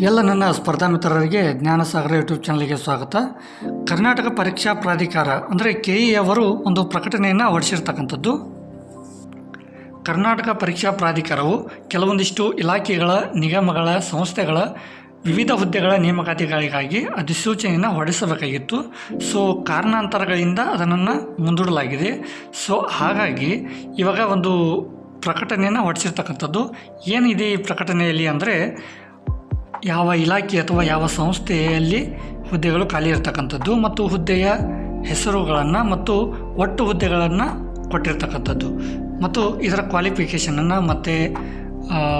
ಎಲ್ಲ ನನ್ನ ಸ್ಪರ್ಧಾ ಮಿತ್ರರಿಗೆ ಜ್ಞಾನಸಾಗರ ಯೂಟ್ಯೂಬ್ ಚಾನಲ್ಗೆ ಸ್ವಾಗತ. ಕರ್ನಾಟಕ ಪರೀಕ್ಷಾ ಪ್ರಾಧಿಕಾರ, ಅಂದರೆ ಕೆ ಇ ಅವರು ಒಂದು ಪ್ರಕಟಣೆಯನ್ನು ಹೊರಡಿಸಿರ್ತಕ್ಕಂಥದ್ದು. ಕರ್ನಾಟಕ ಪರೀಕ್ಷಾ ಪ್ರಾಧಿಕಾರವು ಕೆಲವೊಂದಿಷ್ಟು ಇಲಾಖೆಗಳ, ನಿಗಮಗಳ, ಸಂಸ್ಥೆಗಳ ವಿವಿಧ ಹುದ್ದೆಗಳ ನೇಮಕಾತಿಗಳಿಗಾಗಿ ಅಧಿಸೂಚನೆಯನ್ನು ಹೊರಡಿಸಬೇಕಾಗಿತ್ತು. ಸೊ, ಕಾರಣಾಂತರಗಳಿಂದ ಅದನ್ನು ಮುಂದೂಡಲಾಗಿದೆ. ಸೊ, ಹಾಗಾಗಿ ಇವಾಗ ಒಂದು ಪ್ರಕಟಣೆಯನ್ನು ಹೊರಡಿಸಿರ್ತಕ್ಕಂಥದ್ದು. ಏನಿದೆ ಈ ಪ್ರಕಟಣೆಯಲ್ಲಿ ಅಂದರೆ ಯಾವ ಇಲಾಖೆ ಅಥವಾ ಯಾವ ಸಂಸ್ಥೆಯಲ್ಲಿ ಹುದ್ದೆಗಳು ಖಾಲಿ ಇರ್ತಕ್ಕಂಥದ್ದು ಮತ್ತು ಹುದ್ದೆಯ ಹೆಸರುಗಳನ್ನು ಮತ್ತು ಒಟ್ಟು ಹುದ್ದೆಗಳನ್ನು ಕೊಟ್ಟಿರ್ತಕ್ಕಂಥದ್ದು. ಮತ್ತು ಇದರ ಕ್ವಾಲಿಫಿಕೇಷನನ್ನು ಮತ್ತು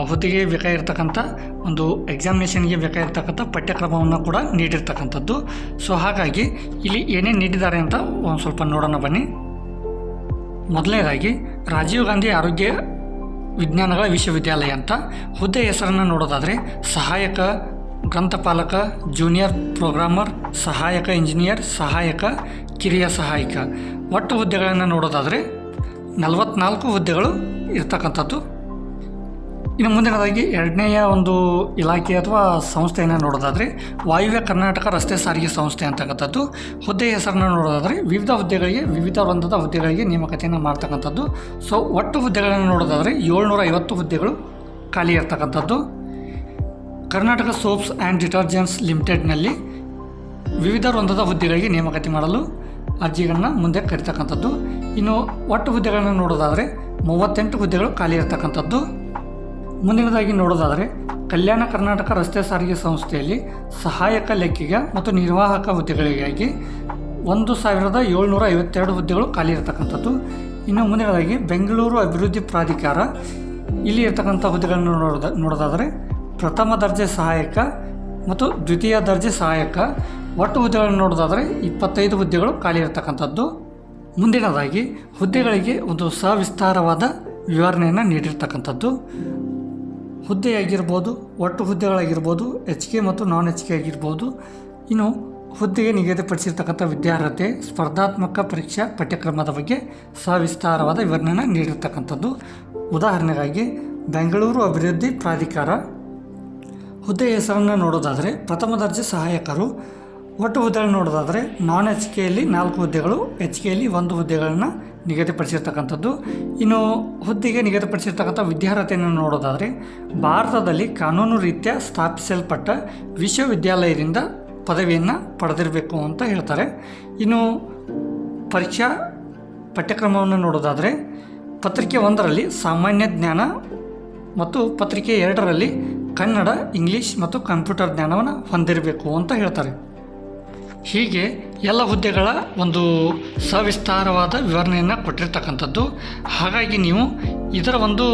ಹುದ್ದೆಗೆ ಬೇಕಾಗಿರ್ತಕ್ಕಂಥ ಒಂದು ಎಕ್ಸಾಮಿನೇಷನ್ಗೆ ಬೇಕಾಗಿರ್ತಕ್ಕಂಥ ಪಠ್ಯಕ್ರಮವನ್ನು ಕೂಡ ನೀಡಿರ್ತಕ್ಕಂಥದ್ದು. ಸೊ ಹಾಗಾಗಿ ಇಲ್ಲಿ ಏನೇನು ನೀಡಿದ್ದಾರೆ ಅಂತ ಒಂದು ಸ್ವಲ್ಪ ನೋಡೋಣ ಬನ್ನಿ. ಮೊದಲನೇದಾಗಿ ರಾಜೀವ್ ಗಾಂಧಿ ಆರೋಗ್ಯ ವಿಜ್ಞಾನಗಳ ವಿಶ್ವವಿದ್ಯಾಲಯ ಅಂತ. ಹುದ್ದೆ ಹೆಸರನ್ನು ನೋಡೋದಾದರೆ ಸಹಾಯಕ ಗ್ರಂಥಪಾಲಕ ಜೂನಿಯರ್ ಪ್ರೋಗ್ರಾಮರ್ ಸಹಾಯಕ ಇಂಜಿನಿಯರ್ ಸಹಾಯಕ, ಕಿರಿಯ ಸಹಾಯಕ. ಒಟ್ಟು ಹುದ್ದೆಗಳನ್ನು ನೋಡೋದಾದರೆ ನಲವತ್ನಾಲ್ಕು ಹುದ್ದೆಗಳು ಇರ್ತಕ್ಕಂಥದ್ದು. ಇನ್ನು ಮುಂದಿನದಾಗಿ ಎರಡನೆಯ ಒಂದು ಇಲಾಖೆ ಅಥವಾ ಸಂಸ್ಥೆಯನ್ನು ನೋಡೋದಾದರೆ ವಾಯುವ್ಯ ಕರ್ನಾಟಕ ರಸ್ತೆ ಸಾರಿಗೆ ಸಂಸ್ಥೆ ಅಂತಕ್ಕಂಥದ್ದು ಹುದ್ದೆ ಹೆಸರನ್ನು ನೋಡೋದಾದರೆ ವಿವಿಧ ಹುದ್ದೆಗಳಿಗೆ, ವಿವಿಧ ವೃಂದದ ಹುದ್ದೆಗಳಿಗೆ ನೇಮಕತೆಯನ್ನು ಮಾಡ್ತಕ್ಕಂಥದ್ದು. ಸೊ ಒಟ್ಟು ಹುದ್ದೆಗಳನ್ನು ನೋಡೋದಾದರೆ ಏಳ್ನೂರ ಐವತ್ತು ಹುದ್ದೆಗಳು ಖಾಲಿ ಇರ್ತಕ್ಕಂಥದ್ದು. ಕರ್ನಾಟಕ ಸೋಪ್ಸ್ ಆ್ಯಂಡ್ ಡಿಟರ್ಜೆಂಟ್ಸ್ ಲಿಮಿಟೆಡ್ನಲ್ಲಿ ವಿವಿಧ ವೃಂದದ ಹುದ್ದೆಗಳಿಗೆ ನೇಮಕತೆ ಮಾಡಲು ಅರ್ಜಿಗಳನ್ನು ಮುಂದೆ ಕರಿತಕ್ಕಂಥದ್ದು. ಇನ್ನು ಒಟ್ಟು ಹುದ್ದೆಗಳನ್ನು ನೋಡೋದಾದರೆ ಮೂವತ್ತೆಂಟು ಹುದ್ದೆಗಳು ಖಾಲಿ ಇರತಕ್ಕಂಥದ್ದು. ಮುಂದಿನದಾಗಿ ನೋಡೋದಾದರೆ, ಕಲ್ಯಾಣ ಕರ್ನಾಟಕ ರಸ್ತೆ ಸಾರಿಗೆ ಸಂಸ್ಥೆಯಲ್ಲಿ ಸಹಾಯಕ ಲೆಕ್ಕಿಗ ಮತ್ತು ನಿರ್ವಾಹಕ ಹುದ್ದೆಗಳಿಗಾಗಿ ಒಂದು ಸಾವಿರದ ಏಳ್ನೂರ ಐವತ್ತೆರಡು ಹುದ್ದೆಗಳು ಖಾಲಿ ಇರತಕ್ಕಂಥದ್ದು. ಇನ್ನು ಮುಂದಿನದಾಗಿ ಬೆಂಗಳೂರು ಅಭಿವೃದ್ಧಿ ಪ್ರಾಧಿಕಾರ ಇಲ್ಲಿ ಇರತಕ್ಕಂಥ ಹುದ್ದೆಗಳನ್ನು ನೋಡೋದ, ನೋಡೋದಾದರೆ ಪ್ರಥಮ ದರ್ಜೆ ಸಹಾಯಕ ಮತ್ತು ದ್ವಿತೀಯ ದರ್ಜೆ ಸಹಾಯಕ. ಒಟ್ಟು ಹುದ್ದೆಗಳನ್ನು ನೋಡೋದಾದರೆ ಇಪ್ಪತ್ತೈದು ಹುದ್ದೆಗಳು ಖಾಲಿ ಇರತಕ್ಕಂಥದ್ದು. ಮುಂದಿನದಾಗಿ ಹುದ್ದೆಗಳಿಗೆ ಒಂದು ಸವಿಸ್ತಾರವಾದ ವಿವರಣೆಯನ್ನು ನೀಡಿರ್ತಕ್ಕಂಥದ್ದು. ಹುದ್ದೆಯಾಗಿರ್ಬೋದು, ಒಟ್ಟು ಹುದ್ದೆಗಳಾಗಿರ್ಬೋದು ಎಚ್ ಕೆ ಮತ್ತು ನಾನ್ ಕೆ ಆಗಿರ್ಬೋದು. ಇನ್ನು ಹುದ್ದೆಗೆ ನಿಗದಿಪಡಿಸಿರ್ತಕ್ಕಂಥ ವಿದ್ಯಾರ್ಹತೆ, ಸ್ಪರ್ಧಾತ್ಮಕ ಪರೀಕ್ಷಾ ಪಠ್ಯಕ್ರಮದ ಬಗ್ಗೆ ಸವಿಸ್ತಾರವಾದ ವಿವರಣೆಯನ್ನು ನೀಡಿರ್ತಕ್ಕಂಥದ್ದು. ಉದಾಹರಣೆಗಾಗಿ, ಬೆಂಗಳೂರು ಅಭಿವೃದ್ಧಿ ಪ್ರಾಧಿಕಾರ ಹುದ್ದೆ ಹೆಸರನ್ನು ನೋಡೋದಾದರೆ ಪ್ರಥಮ ದರ್ಜೆ ಸಹಾಯಕರು. ಒಟ್ಟು ಹುದ್ದೆಗಳನ್ನು ನೋಡೋದಾದರೆ ನಾನ್ ಎಚ್ ಕೆಯಲ್ಲಿ ನಾಲ್ಕು ಹುದ್ದೆಗಳು ಎಚ್ ಕೆಯಲ್ಲಿ ಒಂದು ಹುದ್ದೆಗಳನ್ನು ನಿಗದಿಪಡಿಸಿರ್ತಕ್ಕಂಥದ್ದು. ಇನ್ನು ಹುದ್ದೆಗೆ ನಿಗದಿಪಡಿಸಿರ್ತಕ್ಕಂಥ ವಿದ್ಯಾರ್ಹತೆಯನ್ನು ನೋಡೋದಾದರೆ, ಭಾರತದಲ್ಲಿ ಕಾನೂನು ರೀತಿಯ ಸ್ಥಾಪಿಸಲ್ಪಟ್ಟ ವಿಶ್ವವಿದ್ಯಾಲಯದಿಂದ ಪದವಿಯನ್ನು ಪಡೆದಿರಬೇಕು ಅಂತ ಹೇಳ್ತಾರೆ. ಇನ್ನು ಪರೀಕ್ಷಾ ಪಠ್ಯಕ್ರಮವನ್ನು ನೋಡೋದಾದರೆ, ಪತ್ರಿಕೆ ಒಂದರಲ್ಲಿ ಸಾಮಾನ್ಯ ಜ್ಞಾನ ಮತ್ತು ಪತ್ರಿಕೆ ಎರಡರಲ್ಲಿ ಕನ್ನಡ, ಇಂಗ್ಲೀಷ್ ಮತ್ತು ಕಂಪ್ಯೂಟರ್ ಜ್ಞಾನವನ್ನು ಹೊಂದಿರಬೇಕು ಅಂತ ಹೇಳ್ತಾರೆ. ಹೀಗೆ ಎಲ್ಲ ಹುದ್ದೆಗಳ ಒಂದು ಸವಿಸ್ತಾರವಾದ ವಿವರಣೆಯನ್ನು ಕೊಟ್ಟಿರ್ತಕ್ಕಂಥದ್ದು. ಹಾಗಾಗಿ ನೀವು ಇದರ ಒಂದು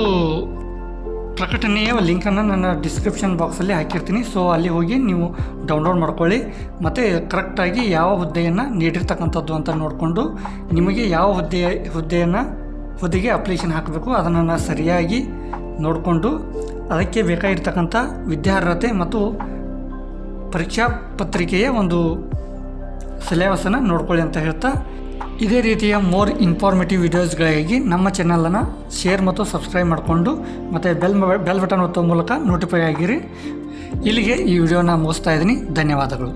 ಪ್ರಕಟಣೆಯ ಲಿಂಕನ್ನು ನನ್ನ ಡಿಸ್ಕ್ರಿಪ್ಷನ್ ಬಾಕ್ಸಲ್ಲಿ ಹಾಕಿರ್ತೀನಿ. ಸೊ ಅಲ್ಲಿ ಹೋಗಿ ನೀವು ಡೌನ್ಲೋಡ್ ಮಾಡ್ಕೊಳ್ಳಿ. ಮತ್ತು ಕರೆಕ್ಟಾಗಿ ಯಾವ ಹುದ್ದೆಯನ್ನು ನೀಡಿರ್ತಕ್ಕಂಥದ್ದು ಅಂತ ನೋಡಿಕೊಂಡು ನಿಮಗೆ ಯಾವ ಹುದ್ದೆ, ಹುದ್ದೆಯನ್ನು, ಹುದ್ದೆಗೆ ಅಪ್ಲಿಕೇಶನ್ ಹಾಕಬೇಕು ಅದನ್ನು ಸರಿಯಾಗಿ ನೋಡಿಕೊಂಡು ಅದಕ್ಕೆ ಬೇಕಾಗಿರ್ತಕ್ಕಂಥ ವಿದ್ಯಾರ್ಹತೆ ಮತ್ತು ಪರೀಕ್ಷಾ ಪತ್ರಿಕೆಯ ಒಂದು ಸಿಲೆಬಸನ್ನು ನೋಡ್ಕೊಳ್ಳಿ ಅಂತ ಹೇಳ್ತಾ, ಇದೇ ರೀತಿಯ ಮೋರ್ ಇನ್ಫಾರ್ಮೇಟಿವ್ ವಿಡಿಯೋಸ್ಗಳಿಗಾಗಿ ನಮ್ಮ ಚಾನಲನ್ನು ಶೇರ್ ಮತ್ತು ಸಬ್ಸ್ಕ್ರೈಬ್ ಮಾಡಿಕೊಂಡು, ಮತ್ತು ಬೆಲ್ ಬೆಲ್ ಬಟನ್ ಒತ್ತುವ ಮೂಲಕ ನೋಟಿಫೈ ಆಗಿರಿ. ಇಲ್ಲಿಗೆ ಈ ವಿಡಿಯೋನ ಮುಗಿಸ್ತಾ ಇದ್ದೀನಿ. ಧನ್ಯವಾದಗಳು.